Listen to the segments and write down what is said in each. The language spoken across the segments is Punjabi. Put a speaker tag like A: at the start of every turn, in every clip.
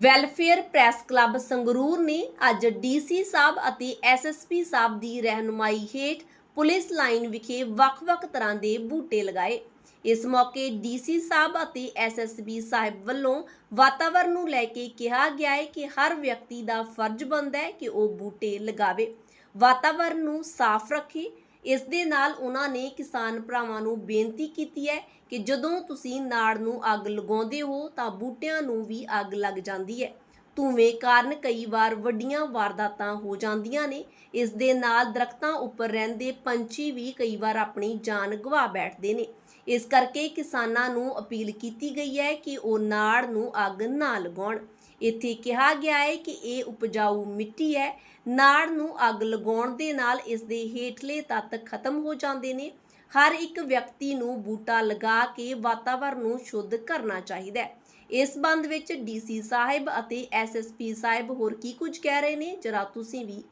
A: ਵੈਲਫੇਅਰ ਪ੍ਰੈਸ ਕਲੱਬ ਸੰਗਰੂਰ ਨੇ ਅੱਜ ਡੀਸੀ ਸਾਹਿਬ ਅਤੇ ਐਸਐਸਪੀ ਸਾਹਿਬ ਦੀ ਰਹਿਨੁਮਾਈ ਹੇਠ ਪੁਲਿਸ ਲਾਈਨ ਵਿਖੇ ਵੱਖ-ਵੱਖ ਤਰ੍ਹਾਂ ਦੇ ਬੂਟੇ ਲਗਾਏ। ਇਸ ਮੌਕੇ ਡੀਸੀ ਸਾਹਿਬ ਅਤੇ ਐਸਐਸਪੀ ਸਾਹਿਬ ਵੱਲੋਂ ਵਾਤਾਵਰਣ ਨੂੰ ਲੈ ਕੇ ਕਿਹਾ ਗਿਆ ਹੈ ਕਿ ਹਰ ਵਿਅਕਤੀ ਦਾ ਫਰਜ਼ ਬਣਦਾ ਹੈ ਕਿ ਉਹ ਬੂਟੇ ਲਗਾਵੇ। ਵਾਤਾਵਰਣ ਨੂੰ ਸਾਫ਼ ਰੱਖੇ ਇਸ ਦੇ ਨਾਲ ਉਹਨਾਂ ਨੇ ਕਿਸਾਨ ਭਰਾਵਾਂ ਨੂੰ ਬੇਨਤੀ ਕੀਤੀ ਹੈ ਕਿ ਜਦੋਂ ਤੁਸੀਂ ਨਾੜ ਨੂੰ ਅੱਗ ਲਗਾਉਂਦੇ ਹੋ ਤਾਂ ਬੂਟਿਆਂ ਨੂੰ ਵੀ ਅੱਗ ਲੱਗ ਜਾਂਦੀ ਹੈ। ਧੂਵੇਂ ਕਾਰਨ ਕਈ ਵਾਰ ਵੱਡੀਆਂ ਵਾਰਦਾਤਾਂ ਹੋ ਜਾਂਦੀਆਂ ਨੇ। ਇਸ ਦੇ ਨਾਲ ਦਰਖਤਾਂ ਉੱਪਰ ਰਹਿੰਦੇ ਪੰਛੀ ਵੀ ਕਈ ਵਾਰ ਆਪਣੀ ਜਾਨ ਗਵਾ ਬੈਠਦੇ ਨੇ। ਇਸ ਕਰਕੇ ਕਿਸਾਨਾਂ ਨੂੰ ਅਪੀਲ ਕੀਤੀ ਗਈ ਹੈ ਕਿ ਉਹ ਨਾੜ ਨੂੰ ਅੱਗ ਨਾ ਲਗਾਉਣ। ਇੱਥੇ ਕਿਹਾ ਗਿਆ ਹੈ ਕਿ ਇਹ ਉਪਜਾਊ ਮਿੱਟੀ ਹੈ। ਨਾੜ ਨੂੰ ਅੱਗ ਲਗਾਉਣ ਦੇ ਨਾਲ ਇਸ ਦੇ ਹੇਠਲੇ ਤੱਤ ਖਤਮ ਹੋ ਜਾਂਦੇ ਨੇ। ਹਰ ਇੱਕ ਵਿਅਕਤੀ ਨੂੰ ਬੂਟਾ ਲਗਾ ਕੇ ਵਾਤਾਵਰਣ ਨੂੰ ਸ਼ੁੱਧ ਕਰਨਾ ਚਾਹੀਦਾ ਹੈ। ਇਸ ਸੰਬੰਧ ਵਿੱਚ ਡੀਸੀ ਸਾਹਿਬ ਅਤੇ ਐਸਐਸਪੀ ਸਾਹਿਬ ਹੋਰ ਕੀ ਕੁਝ ਕਹਿ ਰਹੇ ਨੇ? ਜਰਾ ਤੁਸੀਂ ਵੀ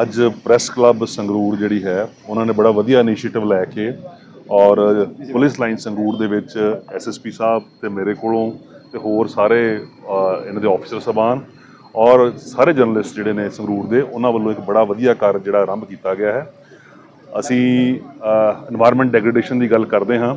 B: ਅੱਜ ਪ੍ਰੈਸ ਕਲੱਬ ਸੰਗਰੂਰ ਜਿਹੜੀ ਹੈ ਉਹਨਾਂ ਨੇ ਬੜਾ ਵਧੀਆ ਇਨੀਸ਼ੀਏਟਿਵ ਲੈ ਕੇ ਔਰ ਪੁਲਿਸ ਲਾਈਨ ਸੰਗੂਰ ਦੇ ਵਿੱਚ ਐਸਐਸਪੀ ਸਾਹਿਬ ਤੇ ਮੇਰੇ ਕੋਲੋਂ ਤੇ ਹੋਰ ਸਾਰੇ ਇਹਨਾਂ ਦੇ ਆਫੀਸਰ ਸਬਾਨ ਔਰ ਸਾਰੇ ਜਰਨਲਿਸਟ ਜਿਹੜੇ ਨੇ ਸੰਗਰੂਰ ਦੇ, ਉਹਨਾਂ ਵੱਲੋਂ ਇੱਕ ਬੜਾ ਵਧੀਆ ਕਾਰਜ ਜਿਹੜਾ ਆਰੰਭ ਕੀਤਾ ਗਿਆ ਹੈ। ਅਸੀਂ এনवायरमेंट ਡੈਗਰੇਡੇਸ਼ਨ ਦੀ ਗੱਲ ਕਰਦੇ ਹਾਂ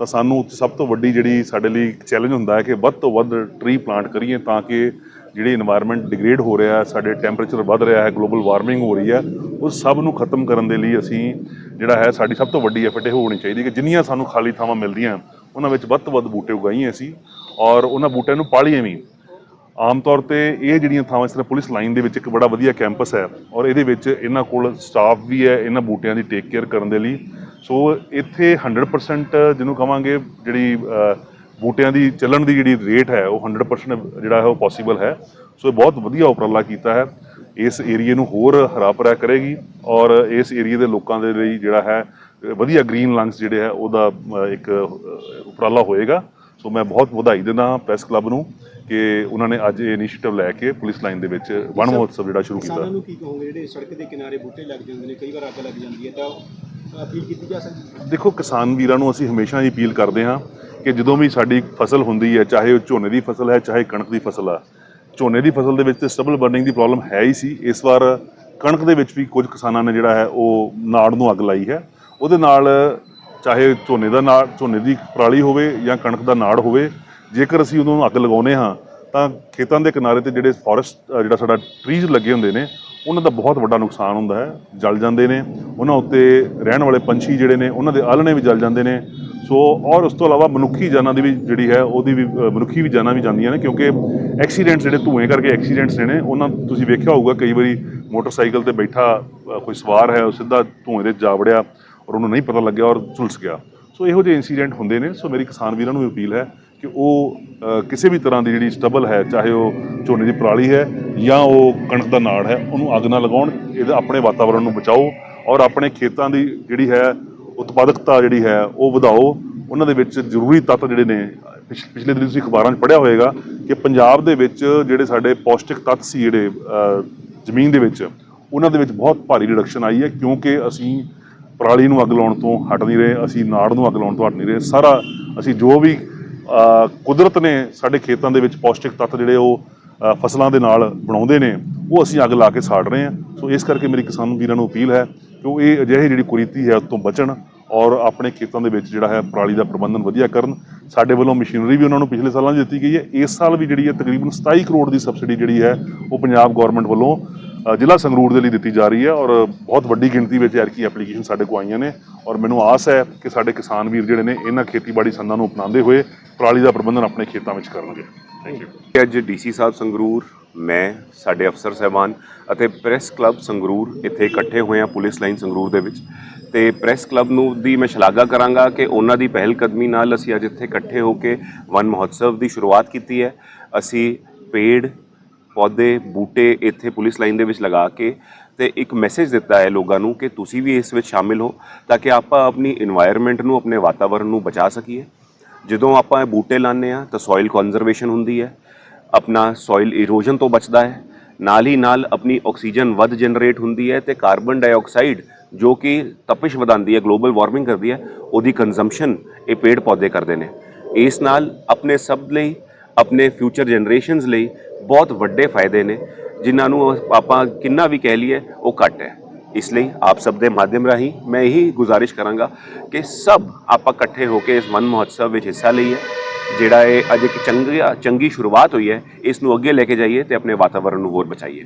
B: ਤਾਂ ਸਾਨੂੰ ਸਭ ਤੋਂ ਵੱਡੀ ਜਿਹੜੀ ਸਾਡੇ ਲਈ ਚੈਲੰਜ ਹੁੰਦਾ ਹੈ ਕਿ ਵੱਧ ਤੋਂ ਵੱਧ ਟਰੀ ਪਲਾਂਟ ਕਰੀਏ ਤਾਂ ਕਿ ਜਿਹੜੀ এনवायरमेंट ਡਿਗਰੇਡ ਹੋ ਰਿਹਾ ਸਾਡੇ ਟੈਂਪਰੇਚਰ ਵੱਧ ਰਿਹਾ ਹੈ ਗਲੋਬਲ ਵਾਰਮਿੰਗ ਹੋ ਰਹੀ ਹੈ, ਉਹ ਸਭ ਨੂੰ ਖਤਮ ਕਰਨ ਦੇ ਲਈ ਅਸੀਂ ਜਿਹੜਾ ਹੈ ਸਾਡੀ ਸਭ ਤੋਂ ਵੱਡੀ ਐਫਰਟ ਇਹ ਹੋਣੀ ਚਾਹੀਦੀ ਕਿ ਜਿੰਨੀਆਂ ਸਾਨੂੰ ਖਾਲੀ ਥਾਵਾਂ ਮਿਲਦੀਆਂ, ਉਹਨਾਂ ਵਿੱਚ ਵੱਧ ਤੋਂ ਵੱਧ ਬੂਟੇ ਉਗਾਈਏ ਅਸੀਂ ਔਰ ਉਹਨਾਂ ਬੂਟਿਆਂ ਨੂੰ ਪਾਲੀਏ ਵੀ। ਆਮ ਤੌਰ ਤੇ ਇਹ ਜਿਹੜੀਆਂ ਥਾਵਾਂ, ਇਸ ਪੁਲਿਸ ਲਾਈਨ ਦੇ ਵਿੱਚ ਇੱਕ ਬੜਾ ਵਧੀਆ ਕੈਂਪਸ ਹੈ ਔਰ ਇਹਦੇ ਵਿੱਚ ਇਹਨਾਂ ਕੋਲ ਸਟਾਫ ਵੀ ਹੈ, ਇਹਨਾਂ ਬੂਟਿਆਂ ਦੀ ਟੇਕ ਕੇਅਰ ਕਰਨ ਦੇ ਲਈ। ਸੋ ਇੱਥੇ 100% ਜਿਹਨੂੰ ਕਵਾਂਗੇ ਜਿਹੜੀ ਬੂਟਿਆਂ ਦੀ ਚੱਲਣ ਦੀ ਜਿਹੜੀ ਰੇਟ ਹੈ ਉਹ 100% ਜਿਹੜਾ ਹੈ ਉਹ ਪੋਸੀਬਲ ਹੈ। ਸੋ ਇਹ ਬਹੁਤ ਵਧੀਆ ਉਪਰਾਲਾ ਕੀਤਾ ਹੈ। ਇਸ ਏਰੀਏ ਨੂੰ ਹੋਰ ਹਰਾ ਭਰਾ ਕਰੇਗੀ ਔਰ ਇਸ ਏਰੀਏ ਦੇ ਲੋਕਾਂ ਦੇ ਲਈ ਜਿਹੜਾ ਹੈ ਵਧੀਆ ਗ੍ਰੀਨ ਲੰਗਸ ਜਿਹੜੇ ਹੈ ਉਹਦਾ ਇੱਕ ਉਪਰਾਲਾ ਹੋਏਗਾ। ਸੋ ਮੈਂ ਬਹੁਤ ਵਧਾਈ ਦਿੰਦਾ ਪ੍ਰੈਸ ਕਲੱਬ ਨੂੰ ਕਿ ਉਹਨਾਂ ਨੇ ਅੱਜ ਇਹ ਇਨੀਸ਼ੀਏਟਿਵ ਲੈ ਕੇ ਪੁਲਿਸ ਲਾਈਨ ਦੇ ਵਿੱਚ ਵਣ ਮਹੋਤਸਵ ਜਿਹੜਾ ਸ਼ੁਰੂ ਕੀਤਾ।
C: ਕਿਸਾਨਾਂ ਨੂੰ ਕੀ ਕਹੋਗੇ? ਜਿਹੜੇ ਸੜਕ ਦੇ ਕਿਨਾਰੇ ਬੂਟੇ ਲੱਗ ਜਾਂਦੇ ਨੇ ਕਈ ਵਾਰ ਅੱਗ ਲੱਗ ਜਾਂਦੀ ਹੈ ਤਾਂ ਅਪੀਲ ਕੀਤੀ ਜਾ ਸਕਦੀ ਹੈ?
B: ਦੇਖੋ ਕਿਸਾਨ ਵੀਰਾਂ ਨੂੰ ਅਸੀਂ ਹਮੇਸ਼ਾ ਹੀ ਅਪੀਲ ਕਰਦੇ ਹਾਂ ਕਿ ਜਦੋਂ ਵੀ ਸਾਡੀ ਫਸਲ ਹੁੰਦੀ ਹੈ ਚਾਹੇ ਉਹ ਝੋਨੇ ਦੀ ਫਸਲ ਹੈ ਚਾਹੇ ਕਣਕ ਦੀ ਫਸਲ ਆ ਝੋਨੇ ਦੀ ਫਸਲ ਦੇ ਵਿੱਚ ਤੇ ਸਟਬਲ ਬਰਨਿੰਗ ਦੀ ਪ੍ਰੋਬਲਮ ਹੈ ਹੀ ਸੀ। ਇਸ ਵਾਰ ਕਣਕ ਦੇ ਵਿੱਚ ਵੀ ਕੁਝ ਕਿਸਾਨਾਂ ਨੇ ਜਿਹੜਾ ਹੈ, ਉਹ ਨਾੜ ਨੂੰ ਅੱਗ ਲਾਈ ਹੈ। ਉਹਦੇ ਨਾਲ ਚਾਹੇ ਝੋਨੇ ਦਾ ਨਾੜ, ਝੋਨੇ ਦੀ ਪਰਾਲੀ ਹੋਵੇ ਜਾਂ ਕਣਕ ਦਾ ਨਾੜ ਹੋਵੇ, ਜੇਕਰ ਅਸੀਂ ਉਹਨਾਂ ਨੂੰ ਅੱਗ ਲਗਾਉਨੇ ਹਾਂ, ਤਾਂ ਖੇਤਾਂ ਦੇ ਕਿਨਾਰੇ ਤੇ ਜਿਹੜੇ ਫੋਰੈਸਟ ਜਿਹੜਾ ਸਾਡਾ ਟਰੀਜ਼ ਲੱਗੇ ਹੁੰਦੇ ਨੇ, ਉਹਨਾਂ ਦਾ ਬਹੁਤ ਵੱਡਾ ਨੁਕਸਾਨ ਹੁੰਦਾ ਹੈ। ਜਲ ਜਾਂਦੇ ਨੇ, ਉਹਨਾਂ ਉੱਤੇ ਰਹਿਣ ਵਾਲੇ ਪੰਛੀ ਜਿਹੜੇ ਨੇ, ਉਹਨਾਂ ਦੇ ਆਲਣੇ ਵੀ ਜਲ ਜਾਂਦੇ ਨੇ। ਸੋ, ਔਰ ਉਸ ਤੋਂ ਇਲਾਵਾ ਮਨੁੱਖੀ ਜਾਨਾਂ ਦੀ ਵੀ ਜਿਹੜੀ ਹੈ, ਉਹਦੀ ਵੀ ਮਨੁੱਖੀ ਵੀ ਜਾਨਾਂ ਵੀ ਜਾਂਦੀਆਂ ਨੇ, ਕਿਉਂਕਿ ਐਕਸੀਡੈਂਟਸ ਜਿਹੜੇ ਧੂਏ ਕਰਕੇ ਐਕਸੀਡੈਂਟਸ ਨੇ, ਉਹਨਾਂ ਤੁਸੀਂ ਵੇਖਿਆ ਹੋਊਗਾ, ਕਈ ਵਾਰੀ ਮੋਟਰਸਾਈਕਲ ਤੇ ਬੈਠਾ ਕੋਈ ਸਵਾਰ ਹੈ, ਉਹ ਸਿੱਧਾ ਧੂਏ ਦੇ ਜਾ ਵੜਿਆ, ਔਰ ਉਹਨੂੰ ਨਹੀਂ ਪਤਾ ਲੱਗਿਆ, ਔਰ ਝੁਲਸ ਗਿਆ। ਸੋ, ਇਹੋ ਜਿਹੇ ਇਨਸੀਡੈਂਟ ਹੁੰਦੇ ਨੇ। ਸੋ, ਮੇਰੀ ਕਿਸਾਨ ਵੀਰਾਂ ਨੂੰ ਵੀ ਅਪੀਲ ਹੈ ਕਿ ਉਹ ਕਿਸੇ ਵੀ ਤਰ੍ਹਾਂ ਦੀ ਜਿਹੜੀ ਸਟਬਲ ਹੈ, ਚਾਹੇ ਉਹ ਝੋਨੇ ਦੀ ਪਰਾਲੀ ਹੈ, ਜਾਂ ਉਹ ਕਣਕ ਦਾ ਨਾੜ ਹੈ, ਉਹਨੂੰ ਅੱਗ ਨਾ ਲਗਾਉਣ। ਇਹਦਾ ਆਪਣੇ ਵਾਤਾਵਰਣ ਨੂੰ ਬਚਾਓ, ਔਰ ਆਪਣੇ ਖੇਤਾਂ ਦੀ ਜਿਹੜੀ ਹੈ ਉਤਪਾਦਕਤਾ ਜਿਹੜੀ ਹੈ ਉਹ ਵਧਾਓ। ਉਹਨਾਂ ਦੇ ਵਿੱਚ ਜ਼ਰੂਰੀ ਤੱਤ ਜਿਹੜੇ ਨੇ, ਪਿਛ- ਪਿਛਲੇ ਦਿਨ ਤੁਸੀਂ ਅਖਬਾਰਾਂ 'ਚ ਪੜ੍ਹਿਆ ਹੋਵੇਗਾ ਕਿ ਪੰਜਾਬ ਦੇ ਵਿੱਚ ਜਿਹੜੇ ਸਾਡੇ ਪੌਸ਼ਟਿਕ ਤੱਤ ਸੀ ਜਿਹੜੇ ਜ਼ਮੀਨ ਦੇ ਵਿੱਚ, ਉਹਨਾਂ ਦੇ ਵਿੱਚ ਬਹੁਤ ਭਾਰੀ ਰਿਡਕਸ਼ਨ ਆਈ ਹੈ ਕਿਉਂਕਿ ਅਸੀਂ ਪਰਾਲੀ ਨੂੰ ਅੱਗ ਲਾਉਣ ਤੋਂ ਹਟ ਨਹੀਂ ਰਹੇ, ਅਸੀਂ ਨਾੜ ਨੂੰ ਅੱਗ ਲਾਉਣ ਤੋਂ ਹਟ ਨਹੀਂ ਰਹੇ। ਸਾਰਾ ਅਸੀਂ ਜੋ ਵੀ ਕੁਦਰਤ ਨੇ ਸਾਡੇ ਖੇਤਾਂ ਦੇ ਵਿੱਚ ਪੌਸ਼ਟਿਕ ਤੱਤ ਜਿਹੜੇ ਉਹ ਫਸਲਾਂ ਦੇ ਨਾਲ ਬਣਾਉਂਦੇ ਨੇ ਉਹ ਅਸੀਂ ਅੱਗ ਲਾ ਕੇ ਸਾੜ ਰਹੇ ਹਾਂ। ਸੋ ਇਸ ਕਰਕੇ ਮੇਰੀ ਕਿਸਾਨ ਵੀਰਾਂ ਨੂੰ ਅਪੀਲ ਹੈ ਕਿ ਉਹ ਇਹ ਅਜਿਹੀ ਜਿਹੜੀ ਕੁਰੀਤੀ ਹੈ, ਉਸ ਤੋਂ ਬਚਣ ਔਰ ਆਪਣੇ ਖੇਤਾਂ ਦੇ ਵਿੱਚ ਜਿਹੜਾ ਹੈ ਪਰਾਲੀ ਦਾ ਪ੍ਰਬੰਧਨ ਵਧੀਆ ਕਰਨ। ਸਾਡੇ ਵੱਲੋਂ ਮਸ਼ੀਨਰੀ ਵੀ ਉਹਨਾਂ ਨੂੰ ਪਿਛਲੇ ਸਾਲਾਂ 'ਚ ਦਿੱਤੀ ਗਈ ਹੈ। ਇਸ ਸਾਲ ਵੀ ਜਿਹੜੀ ਹੈ ਤਕਰੀਬਨ 27 ਕਰੋੜ ਦੀ ਸਬਸਿਡੀ ਜਿਹੜੀ ਹੈ, ਉਹ ਪੰਜਾਬ ਗਵਰਨਮੈਂਟ ਵੱਲੋਂ ਜ਼ਿਲ੍ਹਾ ਸੰਗਰੂਰ ਦੇ ਲਈ ਦਿੱਤੀ ਜਾ ਰਹੀ ਹੈ ਔਰ ਬਹੁਤ ਵੱਡੀ ਗਿਣਤੀ ਵਿੱਚ ਐਰਕੀ ਐਪਲੀਕੇਸ਼ਨ ਸਾਡੇ ਕੋਲ ਆਈਆਂ ਨੇ ਔਰ ਮੈਨੂੰ ਆਸ ਹੈ ਕਿ ਸਾਡੇ ਕਿਸਾਨ ਵੀਰ ਜਿਹੜੇ ਨੇ ਇਹਨਾਂ ਖੇਤੀਬਾੜੀ ਸੰਦਾਂ ਨੂੰ ਅਪਣਾਉਂਦੇ ਹੋਏ ਪਰਾਲੀ ਦਾ ਪ੍ਰਬੰਧਨ ਆਪਣੇ ਖੇਤਾਂ ਵਿੱਚ ਕਰਨਗੇ। ਥੈਂਕ ਯੂ
D: ਅੱਜ ਡੀਸੀ ਸਾਹਿਬ ਸੰਗਰੂਰ ਮੈਂ, ਸਾਡੇ ਅਫਸਰ ਸਹਿਬਾਨ ਅਤੇ ਪ੍ਰੈਸ ਕਲੱਬ ਸੰਗਰੂਰ ਇੱਥੇ ਇਕੱਠੇ ਹੋਏ ਆ ਪੁਲਿਸ ਲਾਈਨ ਸੰਗਰੂਰ ਦੇ ਵਿੱਚ। ਤੇ ਪ੍ਰੈਸ ਕਲੱਬ ਨੂੰ ਦੀ ਮੈਂ ਸ਼ਲਾਘਾ ਕਰਾਂਗਾ ਕਿ ਉਹਨਾਂ ਦੀ ਪਹਿਲ ਕਦਮੀ ਨਾਲ ਅਸੀਂ ਅੱਜ ਇੱਥੇ ਇਕੱਠੇ ਹੋ ਕੇ ਵਨ ਮਹੋਤਸਵ ਦੀ ਸ਼ੁਰੂਆਤ ਕੀਤੀ ਹੈ। ਅਸੀਂ ਪੇੜ, ਪੌਦੇ, ਬੂਟੇ ਇੱਥੇ ਪੁਲਿਸ ਲਾਈਨ ਦੇ ਵਿੱਚ ਲਗਾ ਕੇ ਤੇ ਇੱਕ ਮੈਸੇਜ ਦਿੱਤਾ ਹੈ ਲੋਕਾਂ ਨੂੰ ਕਿ ਤੁਸੀਂ ਵੀ ਇਸ ਵਿੱਚ ਸ਼ਾਮਿਲ ਹੋ ਤਾਂ ਕਿ ਆਪਾਂ ਆਪਣੀ এনवायरमेंट ਨੂੰ, ਆਪਣੇ ਵਾਤਾਵਰਣ ਨੂੰ ਬਚਾ ਸਕੀਏ। ਜਦੋਂ ਆਪਾਂ ਇਹ ਬੂਟੇ ਲਾਉਂਦੇ ਆ ਤਾਂ ਸੋਇਲ ਕਨਜ਼ਰਵੇਸ਼ਨ ਹੁੰਦੀ ਹੈ। ਆਪਣਾ ਸੋਇਲ ਇਰੋਜਨ ਤੋਂ ਬਚਦਾ ਹੈ। ਨਾਲ ਹੀ ਨਾਲ ਆਪਣੀ ਆਕਸੀਜਨ ਵੱਧ ਜਨਰੇਟ ਹੁੰਦੀ ਹੈ ਤੇ ਕਾਰਬਨ ਡਾਈਆਕਸਾਈਡ ਜੋ ਕਿ ਤਪਸ਼ ਵਧਾਉਂਦੀ ਹੈ ਗਲੋਬਲ ਵਾਰਮਿੰਗ ਕਰਦੀ ਹੈ, ਉਹਦੀ ਕੰਜ਼ੰਪਸ਼ਨ ਇਹ ਪੇੜ ਪੌਦੇ ਕਰਦੇ ਨੇ। ਇਸ ਨਾਲ ਆਪਣੇ ਸਭ ਲਈ, ਆਪਣੇ ਫਿਊਚਰ ਜਨਰੇਸ਼ਨਸ ਲਈ ਬਹੁਤ ਵੱਡੇ ਫਾਇਦੇ ਨੇ, ਜਿਨ੍ਹਾਂ ਨੂੰ ਆਪਾਂ ਕਿੰਨਾ ਵੀ ਕਹਿ ਲਈਏ, ਉਹ ਘੱਟ ਹੈ। ਇਸ ਲਈ ਆਪ ਸਭ ਦੇ ਮਾਧਿਅਮ ਰਾਹੀਂ ਮੈਂ ਇਹੀ ਗੁਜ਼ਾਰਿਸ਼ ਕਰਾਂਗਾ ਕਿ ਸਭ ਆਪਾਂ ਇਕੱਠੇ ਹੋ ਕੇ ਇਸ ਵਨ ਮਹੋਤਸਵ ਵਿੱਚ ਹਿੱਸਾ ਲਈਏ। ਜਿਹੜਾ ਇਹ ਅੱਜ ਇੱਕ ਚੰਗੀ ਚੰਗੀ ਸ਼ੁਰੂਆਤ ਹੋਈ ਹੈ, ਇਸ ਨੂੰ ਅੱਗੇ ਲੈ ਕੇ ਜਾਈਏ ਤੇ ਆਪਣੇ ਵਾਤਾਵਰਣ ਨੂੰ ਹੋਰ ਬਚਾਈਏ।